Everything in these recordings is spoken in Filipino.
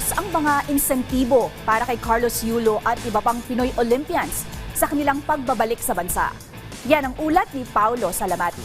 Maayos ang mga insentibo para kay Carlos Yulo at iba pang Pinoy Olympians sa kanilang pagbabalik sa bansa. Yan ang ulat ni Paulo Salamati.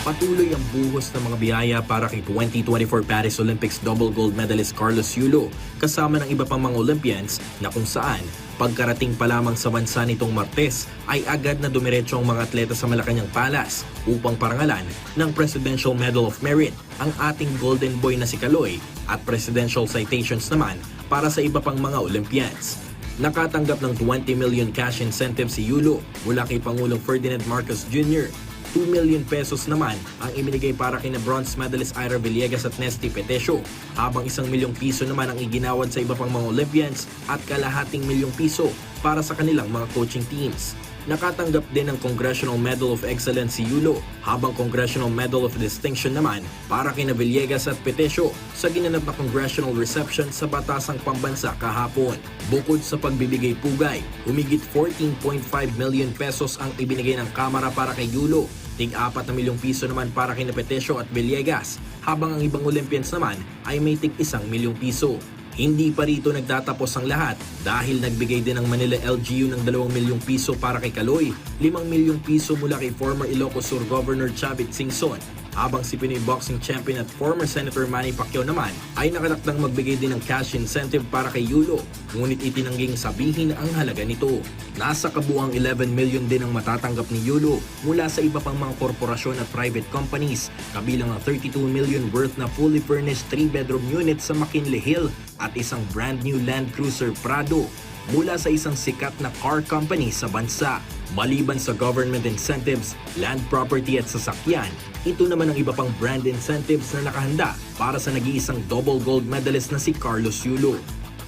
Patuloy ang buhos ng mga biyaya para kay 2024 Paris Olympics double gold medalist Carlos Yulo kasama ng iba pang mga Olympians na kung saan pagkarating pa lamang sa bansa nitong Martes ay agad na dumiretso ang mga atleta sa Malacanang Palace upang parangalan ng Presidential Medal of Merit ang ating golden boy na si Kaloy at presidential citations naman para sa iba pang mga Olympians. Nakatanggap ng 20 million cash incentive si Yulo mula kay Pangulong Ferdinand Marcos Jr. 2 million pesos naman ang iminigay para kina bronze medalist Ira Villegas at Nesty Petesio, habang isang milyong piso naman ang iginawad sa iba pang mga Olympians at kalahating milyong piso para sa kanilang mga coaching teams. Nakatanggap din ng Congressional Medal of Excellence si Yulo, habang Congressional Medal of Distinction naman para kina Villegas at Petesio sa ginanap na congressional reception sa Batasang Pambansa kahapon. Bukod sa pagbibigay pugay, humigit 14.5 million pesos ang ibinigay ng Kamara para kay Yulo Tig 4 na milyong piso naman para kina Petesio at Villegas, habang ang ibang Olympians naman ay may tig 1 milyong piso. Hindi pa rito nagtatapos ang lahat dahil nagbigay din ang Manila LGU ng 2 milyong piso para kay Kaloy, 5 milyong piso mula kay former Ilocos Sur Governor Chavit Singson, habang si Pinoy Boxing Champion at former Senator Manny Pacquiao naman ay nakatakdang magbigay din ng cash incentive para kay Yulo, ngunit itinangging sabihin ang halaga nito. Nasa kabuang 11 million din ang matatanggap ni Yulo mula sa iba pang mga korporasyon at private companies, kabilang ang 32 million worth na fully furnished 3-bedroom unit sa McKinley Hill at isang brand new Land Cruiser Prado mula sa isang sikat na car company sa bansa. Maliban sa government incentives, land property at sasakyan, ito naman ang iba pang brand incentives na nakahanda para sa nag-iisang double gold medalist na si Carlos Yulo.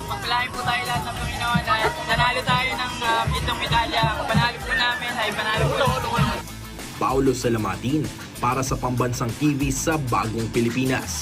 Magpalain po tayo lahat ng Panginoon dahil nanalo tayo ng uh, itong medalya. Panalo po namin ay panalo po. Paulo Salamatin para sa Pambansang TV sa Bagong Pilipinas.